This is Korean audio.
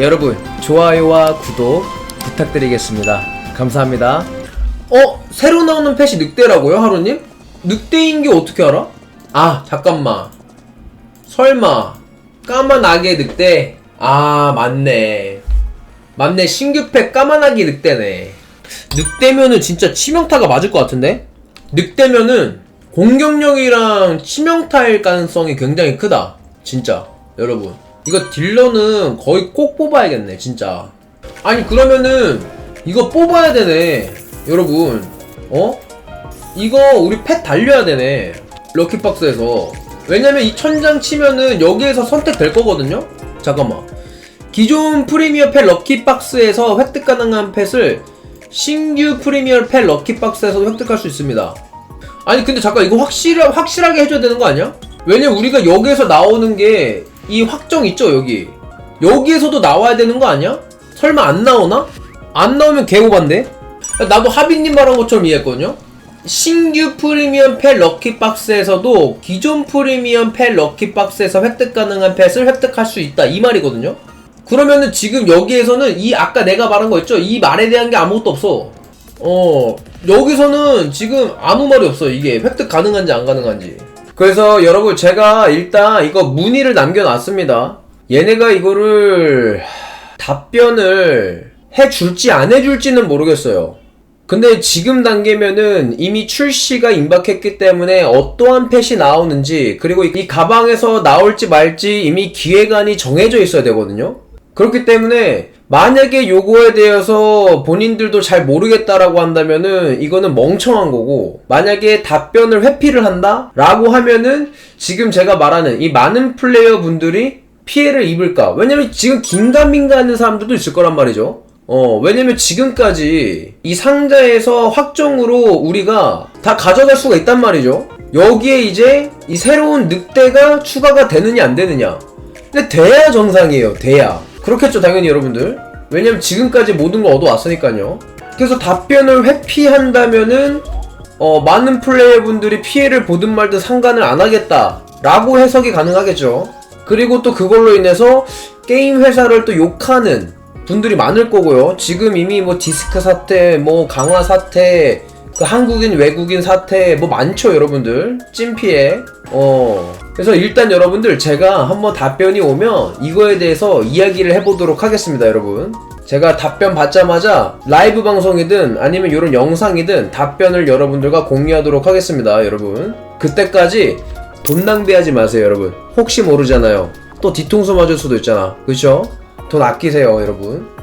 여러분 좋아요와 구독 부탁드리겠습니다. 감사합니다. 어? 새로 나오는 펫이 늑대라고요 하루님? 늑대인 게 어떻게 알아? 아 잠깐만 설마 까만 아기 늑대? 아 맞네 맞네 신규 펫 까만 아기 늑대네 늑대면은 진짜 치명타가 맞을 것 같은데? 늑대면은 공격력이랑 치명타일 가능성이 굉장히 크다 진짜 여러분 이거 딜러는 거의 꼭 뽑아야겠네 진짜. 아니 그러면은 이거 뽑아야 되네 여러분. 어? 이거 우리 펫 달려야 되네 럭키박스에서. 왜냐면 이 천장 치면은 여기에서 선택될 거거든요? 잠깐만. 기존 프리미어 펫 럭키박스에서 획득 가능한 펫을 신규 프리미어 펫 럭키박스에서도 획득할 수 있습니다. 아니 근데 잠깐 이거 확실히, 확실하게 해줘야 되는 거 아니야? 왜냐면 우리가 여기에서 나오는 게 이 확정 있죠 여기 여기에서도 나와야 되는 거 아니야? 설마 안 나오나? 안 나오면 개오반데? 나도 하빈님 말한 것처럼 이해했거든요? 신규 프리미엄 펫 럭키박스에서도 기존 프리미엄 펫 럭키박스에서 획득 가능한 펫을 획득할 수 있다 이 말이거든요? 그러면은 지금 여기에서는 이 아까 내가 말한 거 있죠? 이 말에 대한 게 아무것도 없어 어 여기서는 지금 아무 말이 없어 이게 획득 가능한지 안 가능한지 그래서 여러분 제가 일단 이거 문의를 남겨놨습니다. 얘네가 이거를 답변을 해줄지 안 해줄지는 모르겠어요. 근데 지금 단계면은 이미 출시가 임박했기 때문에 어떠한 펫이 나오는지 그리고 이 가방에서 나올지 말지 이미 기획안이 정해져 있어야 되거든요. 그렇기 때문에 만약에 요거에 대해서 본인들도 잘 모르겠다라고 한다면은 이거는 멍청한 거고 만약에 답변을 회피를 한다? 라고 하면은 지금 제가 말하는 이 많은 플레이어 분들이 피해를 입을까? 왜냐면 지금 긴가민가 하는 사람들도 있을 거란 말이죠. 어, 왜냐면 지금까지 이 상자에서 확정으로 우리가 다 가져갈 수가 있단 말이죠. 여기에 이제 이 새로운 늑대가 추가가 되느냐 안 되느냐. 근데 돼야 정상이에요. 돼야. 그렇겠죠, 당연히 여러분들. 왜냐면 지금까지 모든 걸 얻어왔으니까요. 그래서 답변을 회피한다면은 어, 많은 플레이어분들이 피해를 보든 말든 상관을 안 하겠다 라고 해석이 가능하겠죠. 그리고 또 그걸로 인해서 게임 회사를 또 욕하는 분들이 많을 거고요. 지금 이미 뭐 디스크 사태, 뭐 강화 사태, 그 한국인 외국인 사태 뭐 많죠, 여러분들. 찐 피해. 어. 그래서 일단 여러분들 제가 한번 답변이 오면 이거에 대해서 이야기를 해보도록 하겠습니다, 여러분. 제가 답변 받자마자 라이브 방송이든 아니면 이런 영상이든 답변을 여러분들과 공유하도록 하겠습니다, 여러분. 그때까지 돈 낭비하지 마세요, 여러분. 혹시 모르잖아요. 또 뒤통수 맞을 수도 있잖아. 그쵸? 돈 아끼세요, 여러분.